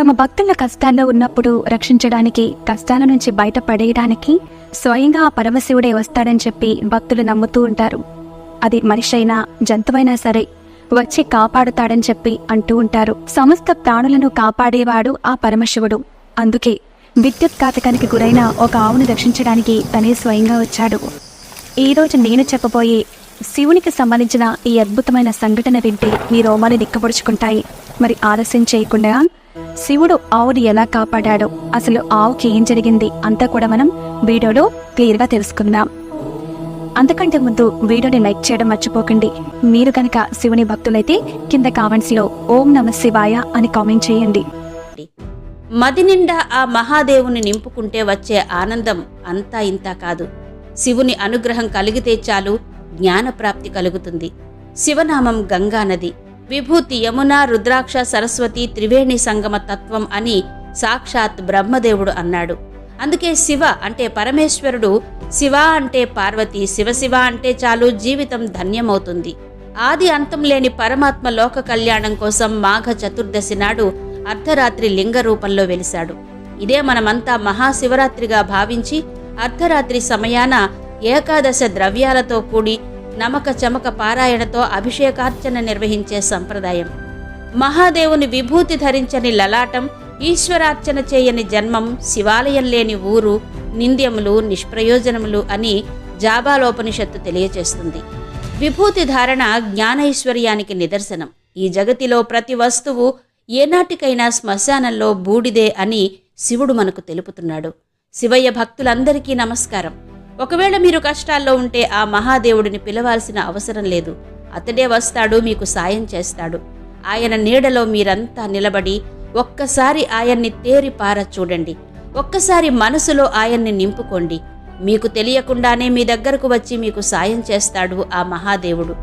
తమ భక్తుల కష్టాల్లో ఉన్నప్పుడు రక్షించడానికి కష్టాల నుంచి బయటపడేయడానికి స్వయంగా ఆ పరమశివుడే వస్తాడని చెప్పి భక్తులు నమ్ముతూ ఉంటారు. అది మనిషైనా జంతువైనా సరే వచ్చి కాపాడుతాడని చెప్పి అంటూ ఉంటారు. సమస్త ప్రాణులను కాపాడేవాడు ఆ పరమశివుడు. అందుకే విద్యుత్ ఘాతకానికి గురైన ఒక ఆవును రక్షించడానికి తనే స్వయంగా వచ్చాడు. ఈరోజు నేను చెప్పబోయే శివునికి సంబంధించిన ఈ అద్భుతమైన సంఘటన వింటే మీ రోమాలు నిక్కబొడుచుకుంటాయి మరి ఆలస్యం చేయకుండా శివుడు ఆవుని ఎలా కాపాడాడో అసలు ఆవుకి ఏం జరిగింది అంతా కూడా మనం వీడియోలో క్లియర్గా తెలుసుకుందాం. అంతకంటే ముందు వీడియోని లైక్ చేయడం మర్చిపోకండి. మీరు కనుక శివుని భక్తులైతే కింద కామెంట్స్లో ఓం నమ శివాయ అని కామెంట్ చేయండి. మది నిండా ఆ మహాదేవుని నింపుకుంటే వచ్చే ఆనందం అంతా ఇంత కాదు. శివుని అనుగ్రహం కలిగితే చాలు జ్ఞానప్రాప్తి కలుగుతుంది. శివనామం గంగానది విభూతి యమున రుద్రాక్ష సరస్వతి త్రివేణి సంగమ తత్వం అని సాక్షాత్ బ్రహ్మదేవుడు అన్నాడు. అందుకే శివ అంటే పరమేశ్వరుడు శివ అంటే పార్వతి శివశివ అంటే చాలు జీవితం ధన్యమవుతుంది. ఆది అంతం లేని పరమాత్మ లోక కళ్యాణం కోసం మాఘ చతుర్దశి నాడు అర్ధరాత్రి లింగ రూపంలో వెలిశాడు. ఇదే మనమంతా మహాశివరాత్రిగా భావించి అర్ధరాత్రి సమయాన ఏకాదశ ద్రవ్యాలతో కూడి నమక చమక పారాయణతో అభిషేకార్చన నిర్వహించే సంప్రదాయం. మహాదేవుని విభూతి ధరించని లలాటం ఈశ్వరార్చన చేయని జన్మం శివాలయం లేని ఊరు నింద్యములు నిష్ప్రయోజనములు అని జాబాలోపనిషత్తు తెలియచేస్తుంది. విభూతి ధారణ జ్ఞానైశ్వర్యానికి నిదర్శనం. ఈ జగతిలో ప్రతి వస్తువు ఏనాటికైనా శ్మశానంలో బూడిదే అని శివుడు మనకు తెలుపుతున్నాడు. శివయ్య భక్తులందరికీ నమస్కారం. ఒకవేళ మీరు కష్టాల్లో ఉంటే ఆ మహాదేవుడిని పిలవాల్సిన అవసరం లేదు. అతడే వస్తాడు మీకు సాయం చేస్తాడు. ఆయన నీడలో మీరంతా నిలబడి ఒక్కసారి ఆయన్ని తేరి పార చూడండి. ఒక్కసారి మనసులో ఆయన్ని నింపుకోండి. మీకు తెలియకుండానే మీ దగ్గరకు వచ్చి మీకు సాయం చేస్తాడు ఆ మహాదేవుడు.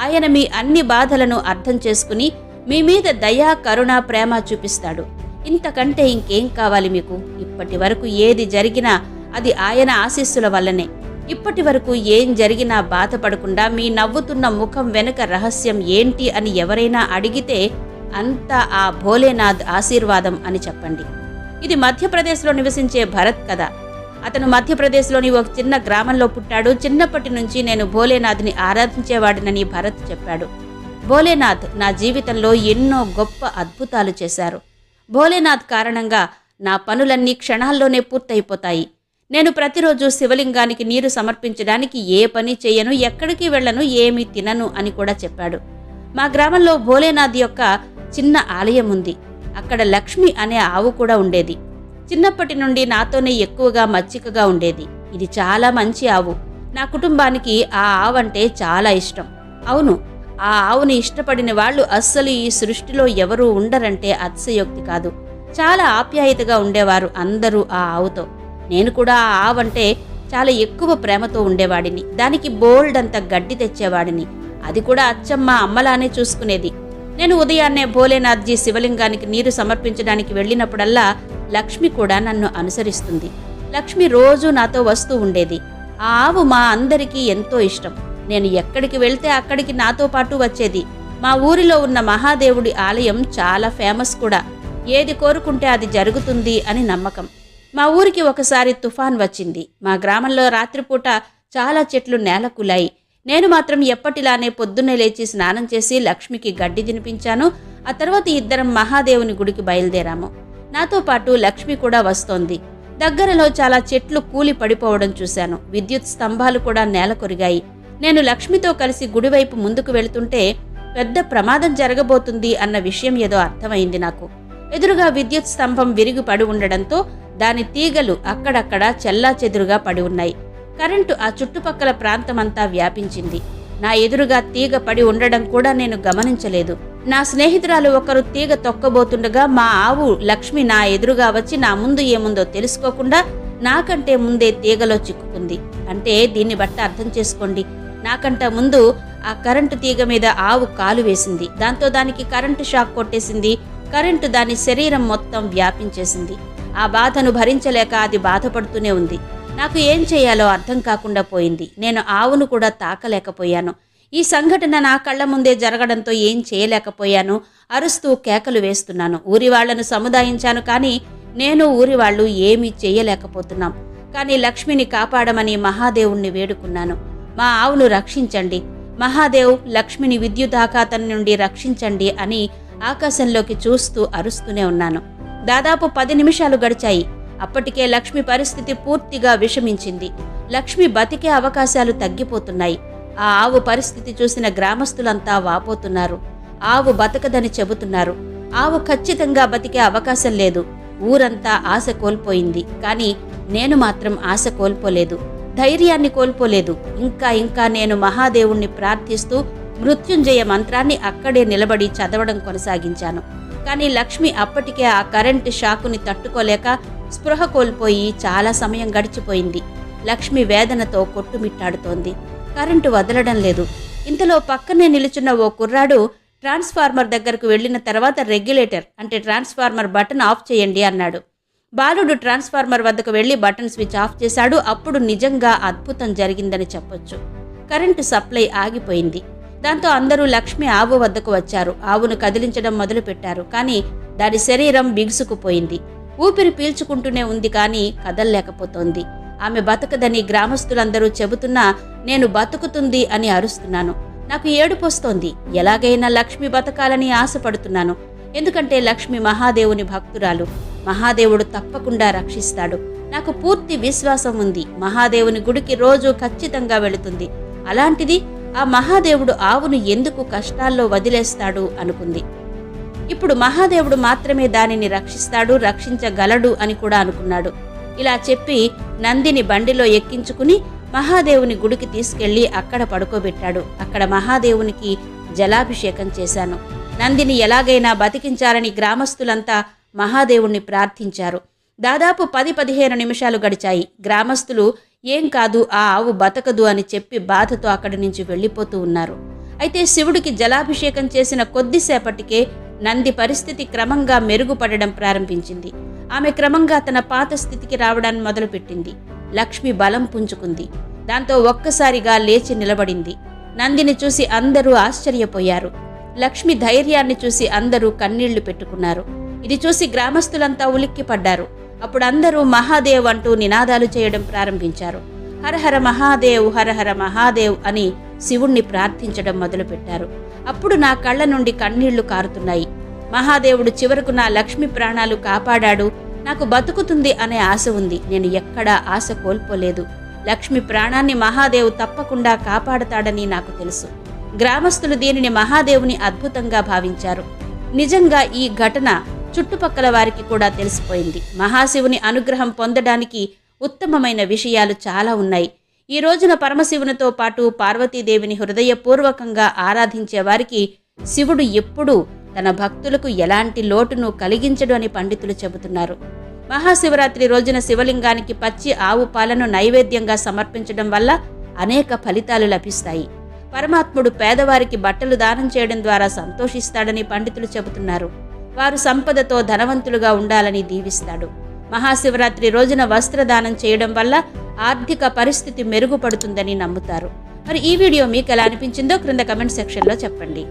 ఆయన మీ అన్ని బాధలను అర్థం చేసుకుని మీ మీద దయా కరుణ ప్రేమ చూపిస్తాడు. ఇంతకంటే ఇంకేం కావాలి మీకు? ఇప్పటి వరకు ఏది జరిగినా అది ఆయన ఆశీస్సుల వల్లనే. ఇప్పటి వరకు ఏం జరిగినా బాధపడకుండా మీ నవ్వుతున్న ముఖం వెనుక రహస్యం ఏంటి అని ఎవరైనా అడిగితే అంతా ఆ భోలేనాథ్ ఆశీర్వాదం అని చెప్పండి. ఇది మధ్యప్రదేశ్లో నివసించే భరత్ కథ. అతను మధ్యప్రదేశ్లోని ఒక చిన్న గ్రామంలో పుట్టాడు. చిన్నప్పటి నుంచి నేను భోలేనాథ్ని ఆరాధించేవాడినని భరత్ చెప్పాడు. భోలేనాథ్ నా జీవితంలో ఎన్నో గొప్ప అద్భుతాలు చేశారు. భోలేనాథ్ కారణంగా నా పనులన్నీ క్షణాల్లోనే పూర్తయిపోతాయి. నేను ప్రతిరోజు శివలింగానికి నీరు సమర్పించడానికి ఏ పని చేయను ఎక్కడికి వెళ్ళను ఏమీ తినను అని కూడా చెప్పాడు. మా గ్రామంలో భోలేనాథ్ యొక్క చిన్న ఆలయం ఉంది. అక్కడ లక్ష్మి అనే ఆవు కూడా ఉండేది. చిన్నప్పటి నుండి నాతోనే ఎక్కువగా మచ్చికగా ఉండేది. ఇది చాలా మంచి ఆవు. నా కుటుంబానికి ఆ ఆవు అంటే చాలా ఇష్టం. అవును ఆ ఆవుని ఇష్టపడిన వాళ్ళు అస్సలు ఈ సృష్టిలో ఎవరూ ఉండరంటే అతిశయోక్తి కాదు. చాలా ఆప్యాయతగా ఉండేవారు అందరూ ఆ ఆవుతో. నేను కూడా ఆవంటే చాలా ఎక్కువ ప్రేమతో ఉండేవాడిని. దానికి బోల్డ్ అంత గడ్డి తెచ్చేవాడిని. అది కూడా అచ్చమ్మ అమ్మలానే చూసుకునేది. నేను ఉదయాన్నే భోలేనాథ్జీ శివలింగానికి నీరు సమర్పించడానికి వెళ్ళినప్పుడల్లా లక్ష్మి కూడా నన్ను అనుసరిస్తుంది. లక్ష్మి రోజూ నాతో వస్తూ ఉండేది. ఆ ఆవు మా అందరికీ ఎంతో ఇష్టం. నేను ఎక్కడికి వెళ్తే అక్కడికి నాతో పాటు వచ్చేది. మా ఊరిలో ఉన్న మహాదేవుడి ఆలయం చాలా ఫేమస్ కూడా. ఏది కోరుకుంటే అది జరుగుతుంది అని నమ్మకం. మా ఊరికి ఒకసారి తుఫాన్ వచ్చింది. మా గ్రామంలో రాత్రిపూట చాలా చెట్లు నేలకులాయి. నేను మాత్రం ఎప్పటిలానే పొద్దున్నే లేచి స్నానం చేసి లక్ష్మికి గడ్డి తినిపించాను. ఆ తర్వాత ఇద్దరం మహాదేవుని గుడికి బయలుదేరాము. నాతో పాటు లక్ష్మి కూడా వస్తోంది. దగ్గరలో చాలా చెట్లు కూలి పడిపోవడం చూశాను. విద్యుత్ స్తంభాలు కూడా నేల కొరిగాయి. నేను లక్ష్మితో కలిసి గుడివైపు ముందుకు వెళుతుంటే పెద్ద ప్రమాదం జరగబోతుంది అన్న విషయం ఏదో అర్థమైంది నాకు. ఎదురుగా విద్యుత్ స్తంభం విరిగి పడి ఉండడంతో దాని తీగలు అక్కడక్కడ చెల్లా చెదురుగా పడి ఉన్నాయి. కరెంటు ఆ చుట్టుపక్కల ప్రాంతమంతా వ్యాపించింది. నా ఎదురుగా తీగ పడి ఉండడం కూడా నేను గమనించలేదు. నా స్నేహితురాలు ఒకరు తీగ తొక్కబోతుండగా మా ఆవు లక్ష్మి నా ఎదురుగా వచ్చి నా ముందు ఏముందో తెలుసుకోకుండా నాకంటే ముందే తీగలో చిక్కుకుంది. అంటే దీన్ని బట్టి అర్థం చేసుకోండి. నాకంట ముందు ఆ కరెంటు తీగ మీద ఆవు కాలు వేసింది. దాంతో దానికి కరెంటు షాక్ కొట్టేసింది. కరెంటు దాని శరీరం మొత్తం వ్యాపించేసింది. ఆ బాధను భరించలేక అది బాధపడుతూనే ఉంది. నాకు ఏం చేయాలో అర్థం కాకుండా పోయింది. నేను ఆవును కూడా తాకలేకపోయాను. ఈ సంఘటన నా కళ్ళ ముందే జరగడంతో ఏం చేయలేకపోయాను. అరుస్తూ కేకలు వేస్తున్నాను. ఊరి వాళ్ళను సముదాయించాను కానీ నేను ఊరి వాళ్ళు ఏమీ చేయలేకపోతున్నాం. కానీ లక్ష్మిని కాపాడమని మహాదేవుణ్ణి వేడుకున్నాను. మా ఆవును రక్షించండి. మహాదేవ్ లక్ష్మిని విద్యుదాఘాతం నుండి రక్షించండి అని ఆకాశంలోకి చూస్తూ అరుస్తూనే ఉన్నాను. దాదాపు పది నిమిషాలు గడిచాయి. అప్పటికే లక్ష్మి పరిస్థితి పూర్తిగా విషమించింది. లక్ష్మి బతికే అవకాశాలు తగ్గిపోతున్నాయి. ఆ ఆవు పరిస్థితి చూసిన గ్రామస్తులంతా వాపోతున్నారు. ఆవు బతకదని చెబుతున్నారు. ఆవు ఖచ్చితంగా బతికే అవకాశం లేదు. ఊరంతా ఆశ కోల్పోయింది. కానీ నేను మాత్రం ఆశ కోల్పోలేదు. ధైర్యాన్ని కోల్పోలేదు. ఇంకా ఇంకా నేను మహాదేవుణ్ణి ప్రార్థిస్తూ మృత్యుంజయ మంత్రాన్ని అక్కడే నిలబడి చదవడం కొనసాగించాను. కానీ లక్ష్మి అప్పటికే ఆ కరెంటు షాకుని తట్టుకోలేక స్పృహ కోల్పోయి చాలా సమయం గడిచిపోయింది. లక్ష్మి వేదనతో కొట్టుమిట్టాడుతోంది. కరెంటు వదలడం లేదు. ఇంతలో పక్కనే నిలుచున్న ఓ కుర్రాడు ట్రాన్స్ఫార్మర్ దగ్గరకు వెళ్ళిన తర్వాత రెగ్యులేటర్ అంటే ట్రాన్స్ఫార్మర్ బటన్ ఆఫ్ చేయండి అన్నాడు. బాలుడు ట్రాన్స్ఫార్మర్ వద్దకు వెళ్ళి బటన్ స్విచ్ ఆఫ్ చేశాడు. అప్పుడు నిజంగా అద్భుతం జరిగిందని చెప్పొచ్చు. కరెంటు సప్లై ఆగిపోయింది. దాంతో అందరూ లక్ష్మి ఆవు వద్దకు వచ్చారు. ఆవును కదిలించడం మొదలుపెట్టారు. కానీ దాని శరీరం బిగుసుకుపోయింది. ఊపిరి పీల్చుకుంటూనే ఉంది కానీ కదల్లేకపోతోంది. ఆమె బతకదని గ్రామస్తులందరూ చెబుతున్నా నేను బతుకుతుంది అని అరుస్తున్నాను. నాకు ఏడుపొస్తోంది ఎలాగైనా లక్ష్మి బతకాలని ఆశపడుతున్నాను. ఎందుకంటే లక్ష్మి మహాదేవుని భక్తురాలు. మహాదేవుడు తప్పకుండా రక్షిస్తాడు. నాకు పూర్తి విశ్వాసం ఉంది. మహాదేవుని గుడికి రోజు ఖచ్చితంగా వెళుతుంది. అలాంటిది ఆ మహాదేవుడు ఆవును ఎందుకు కష్టాల్లో వదిలేస్తాడు అనుకుంది. ఇప్పుడు మహాదేవుడు మాత్రమే దానిని రక్షిస్తాడు రక్షించగలడు అని కూడా అనుకున్నాడు. ఇలా చెప్పి నందిని బండిలో ఎక్కించుకుని మహాదేవుని గుడికి తీసుకెళ్ళి అక్కడ పడుకోబెట్టాడు. అక్కడ మహాదేవునికి జలాభిషేకం చేశాను. నందిని ఎలాగైనా బతికించాలని గ్రామస్తులంతా మహాదేవుణ్ణి ప్రార్థించారు. దాదాపు పది పదిహేను నిమిషాలు గడిచాయి. గ్రామస్తులు ఏం కాదు ఆ ఆవు బతకదు అని చెప్పి బాధతో అక్కడి నుంచి వెళ్ళిపోతూ ఉన్నారు. అయితే శివుడికి జలాభిషేకం చేసిన కొద్దిసేపటికే నంది పరిస్థితి క్రమంగా మెరుగుపడడం ప్రారంభించింది. ఆమె క్రమంగా తన పాత స్థితికి రావడాన్ని మొదలుపెట్టింది. లక్ష్మి బలం పుంజుకుంది. దాంతో ఒక్కసారిగా లేచి నిలబడింది. నందిని చూసి అందరూ ఆశ్చర్యపోయారు. లక్ష్మి ధైర్యాన్ని చూసి అందరూ కన్నీళ్ళు పెట్టుకున్నారు. ఇది చూసి గ్రామస్తులంతా ఉలిక్కిపడ్డారు. అప్పుడు అందరూ మహాదేవ్ అంటూ నినాదాలు చేయడం ప్రారంభించారు. హరహర మహాదేవ్ హరహర మహాదేవ్ అని శివుణ్ణి ప్రార్థించడం మొదలుపెట్టారు. అప్పుడు నా కళ్ళ నుండి కన్నీళ్ళు కారుతున్నాయి. మహాదేవుడు చివరకు నా లక్ష్మి ప్రాణాలు కాపాడాడు. నాకు బతుకుతుంది అనే ఆశ ఉంది. నేను ఎక్కడా ఆశ కోల్పోలేదు. లక్ష్మి ప్రాణాన్ని మహాదేవు తప్పకుండా కాపాడతాడని నాకు తెలుసు. గ్రామస్తులు దీనిని మహాదేవుని అద్భుతంగా భావించారు. నిజంగా ఈ ఘటన చుట్టుపక్కల వారికి కూడా తెలిసిపోయింది. మహాశివుని అనుగ్రహం పొందడానికి ఉత్తమమైన విషయాలు చాలా ఉన్నాయి. ఈ రోజున పరమశివునితో పాటు పార్వతీదేవిని హృదయపూర్వకంగా ఆరాధించే వారికి శివుడు ఎప్పుడూ తన భక్తులకు ఎలాంటి లోటును కలిగించడు అని పండితులు చెబుతున్నారు. మహాశివరాత్రి రోజున శివలింగానికి పచ్చి ఆవు పాలను నైవేద్యంగా సమర్పించడం వల్ల అనేక ఫలితాలు లభిస్తాయి. పరమాత్ముడు పేదవారికి బట్టలు దానం చేయడం ద్వారా సంతోషిస్తాడని పండితులు చెబుతున్నారు. వారు సంపదతో ధనవంతులుగా ఉండాలని దీవిస్తాడు. మహాశివరాత్రి రోజున వస్త్రదానం చేయడం వల్ల ఆర్థిక పరిస్థితి మెరుగుపడుతుందని నమ్ముతారు. మరి ఈ వీడియో మీకు ఎలా అనిపించిందో క్రింద కమెంట్ సెక్షన్లో చెప్పండి.